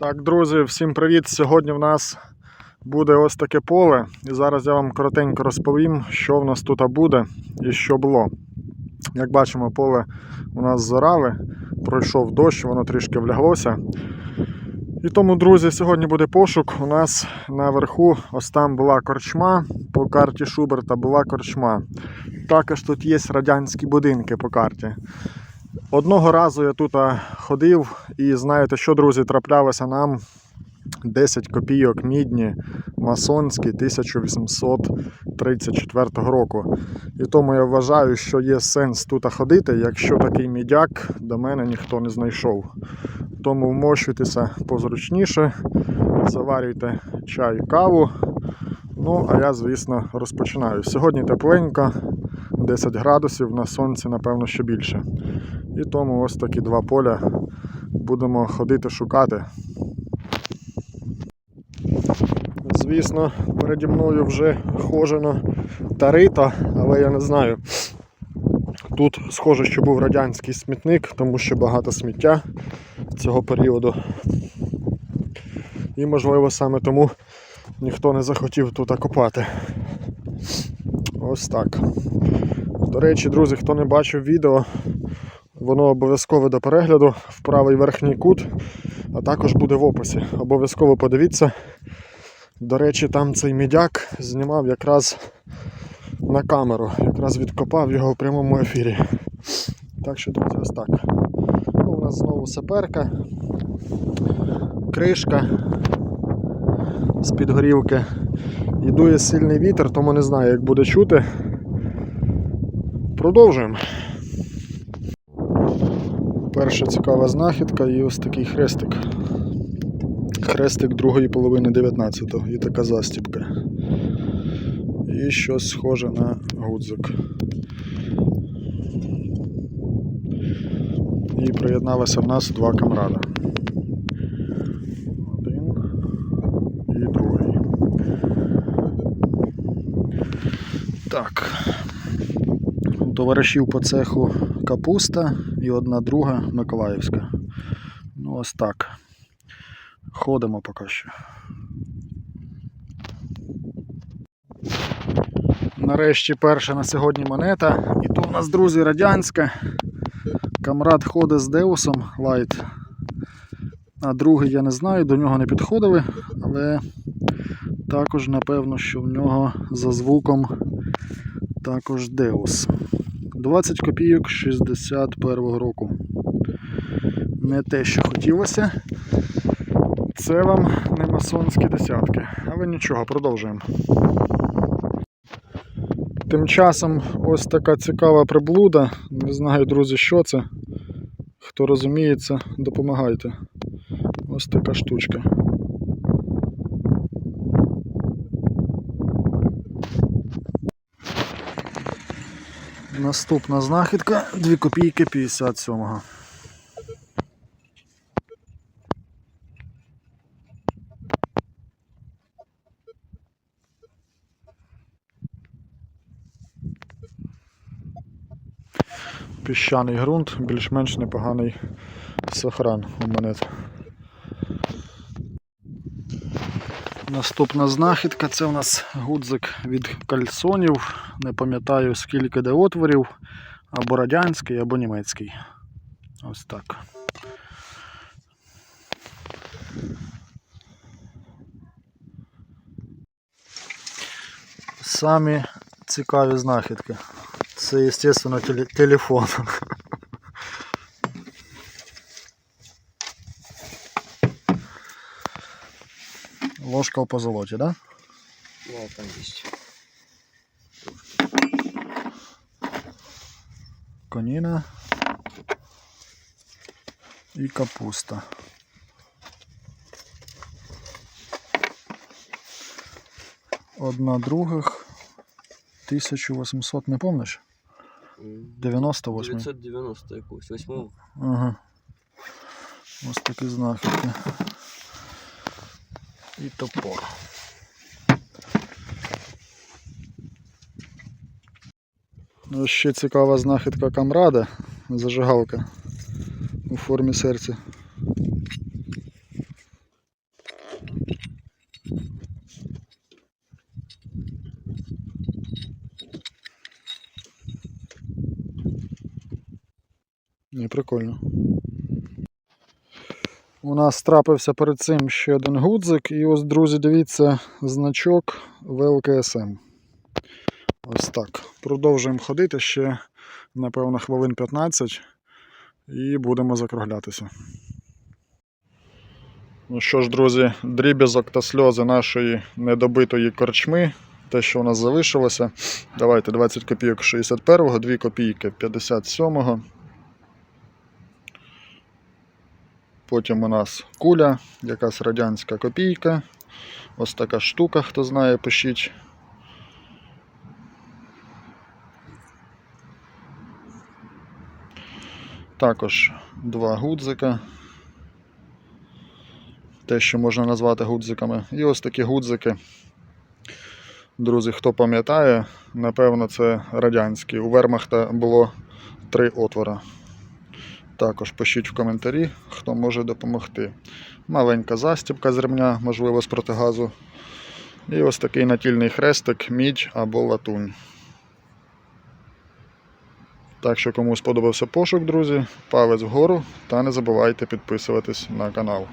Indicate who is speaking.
Speaker 1: Так, друзі, всім привіт! Сьогодні в нас буде ось таке поле. І зараз я вам коротенько розповім, що в нас тут буде і що було. Як бачимо, поле у нас зорали, пройшов дощ, воно трішки вляглося. І тому, друзі, сьогодні буде пошук. У нас наверху, ось там була корчма, по карті Шуберта була корчма. Також тут є радянські будинки по карті. Одного разу я тут ходив і знаєте, що, друзі, траплялося нам 10 копійок мідні масонські 1834 року. І тому я вважаю, що є сенс тут ходити, якщо такий мідяк до мене ніхто не знайшов. Тому вмощуйтеся позручніше, заварюйте чай, каву. Ну, а я, звісно, розпочинаю. Сьогодні тепленько, 10 градусів, на сонці, напевно, ще більше. І тому ось такі два поля будемо ходити шукати. Звісно, переді мною вже хожено та рита, але я не знаю. Тут схоже, що був радянський смітник, тому що багато сміття цього періоду. І, можливо, саме тому ніхто не захотів тут копати. Ось так. До речі, друзі, хто не бачив відео, воно обов'язково до перегляду в правий верхній кут, а також буде в описі. Обов'язково подивіться. До речі, там цей мідяк знімав якраз на камеру, якраз відкопав його в прямому ефірі. Так що, друзі, ось так. Ну, у нас знову саперка, кришка з-під горілки. І сильний вітер, тому не знаю, як буде чути. Продовжуємо. Перша цікава знахідка і ось такий хрестик. Хрестик другої половини 19-го і така застібка. І щось схоже на гудзик. І приєдналися в нас два камрада. Один і другий. Так. У товаришів по цеху капуста і одна друга Миколаївська. Ну ось так. Ходимо поки що. Нарешті перша на сьогодні монета. І то у нас, друзі, радянська. Камрад ходить з Деусом Лайт. А другий я не знаю, до нього не підходили, але також напевно, що в нього за звуком також Деус. 20 копійок 61 року. Не те, що хотілося. Це вам не масонські десятки. Але нічого, продовжуємо. Тим часом ось така цікава приблуда. Не знаю, друзі, що це. Хто розуміється, допомагайте. Ось така штучка. Наступна знахідка 2 копійки 57-го. Піщаний ґрунт, більш-менш непоганий сохран у монет. Наступна знахідка це у нас гудзик від кальсонів. Не пам'ятаю скільки де отворів, або радянський, або німецький. Ось так. Самі цікаві знахідки. Це, звісно, телефон. Ложка по золоті, да?
Speaker 2: Ну, там есть.
Speaker 1: Коніна і капуста. Одна других 1800, не помниш?
Speaker 2: М,
Speaker 1: 98.
Speaker 2: 990 якусь, восьму.
Speaker 1: Ага. Ось такі знахідки. і топор. Ну, Ще цікава знахідка камрада, зажигалка у формі серця. Не прикольно. У нас трапився перед цим ще один гудзик, і ось, друзі, дивіться, значок ВЛКСМ. Ось так. Продовжуємо ходити ще, напевно, хвилин 15 і будемо закруглятися. Ну що ж, друзі, дріб'язок та сльози нашої недобитої корчми. Те, що у нас залишилося. Давайте 20 копійок 61-го, 2 копійки 57-го. Потім у нас куля, якась радянська копійка. Ось така штука, хто знає, пишіть. Також два гудзика. Те, що можна назвати гудзиками. І ось такі гудзики. Друзі, хто пам'ятає, напевно, це радянські. У Вермахта було три отвора. Також пишіть в коментарі, хто може допомогти. Маленька застібка з ремня, можливо, з протигазу. І ось такий натільний хрестик, мідь або латунь. Так що, кому сподобався пошук, друзі, палець вгору та не забувайте підписуватись на канал.